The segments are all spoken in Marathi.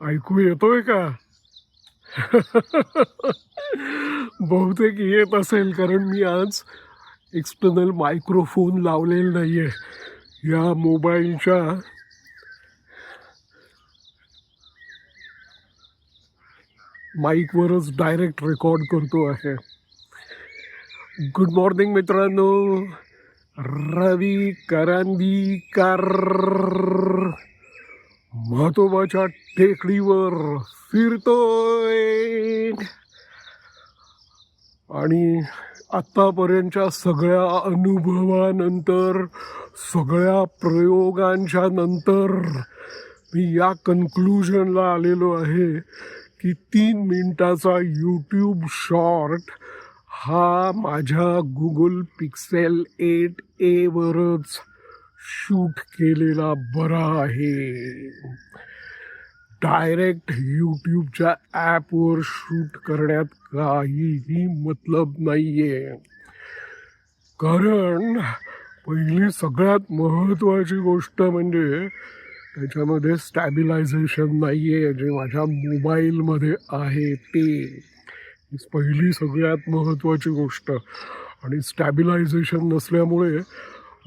ऐकू येतोय का बहुतेक येत असेल कारण मी आज एक्सटर्नल मायक्रोफोन लावलेला नाही आहे या मोबाईलच्या माईकवरच डायरेक्ट रेकॉर्ड करतो आहे गुड मॉर्निंग मित्रांनो रवी करांदीकर म्हातोबाच्या टेकडीवर फिरतोय. आणि आत्तापर्यंतच्या सगळ्या अनुभवानंतर सगळ्या प्रयोगांच्या नंतर मी या कन्क्लुजनला आलेलो आहे की तीन मिनिटाचा यूट्यूब शॉर्ट हा माझ्या गुगल पिक्सेल एट एवरच शूट केलेला बरा आहे. डायरेक्ट यूट्यूबच्या ॲपवर शूट करण्यात काहीही मतलब नाही आहे कारण पहिली सगळ्यात महत्त्वाची गोष्ट म्हणजे त्याच्यामध्ये स्टॅबिलायझेशन नाही आहे जे माझ्या मोबाईलमध्ये आहे ते. ही पहिली सगळ्यात महत्त्वाची गोष्ट. आणि स्टॅबिलायझेशन नसल्यामुळे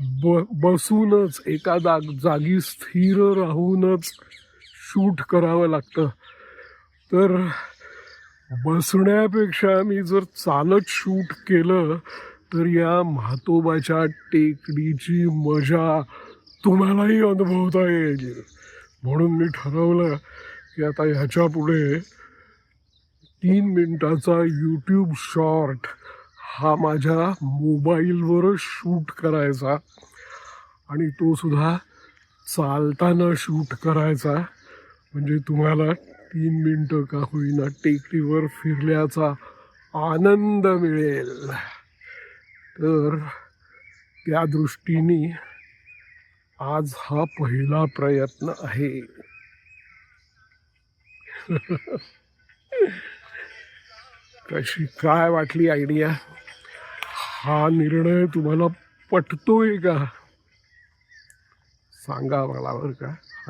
ब बसूनच एका जाग जागी स्थिर राहूनच शूट करावं लागतं. तर बसण्यापेक्षा मी जर चालत शूट केलं तर या म्हातोबाच्या टेकडीची मजा तुम्हालाही अनुभवता येईल. म्हणून मी ठरवलं की आता ह्याच्या पुढे तीन मिनटाचा यूट्यूब शॉर्ट हा माझ्या मोबाईलवर शूट करायचा. आणि तो सुद्धा चालताना शूट करायचा. म्हणजे तुम्हाला तीन मिनटं का होईना टेकडीवर फिरल्याचा आनंद मिळेल. तर त्या दृष्टीने आज हा पहिला प्रयत्न आहे. कशी काय वाटली आयडिया हा निर्णय तुम्हाला पटतोय का? सांगा मला बरं का.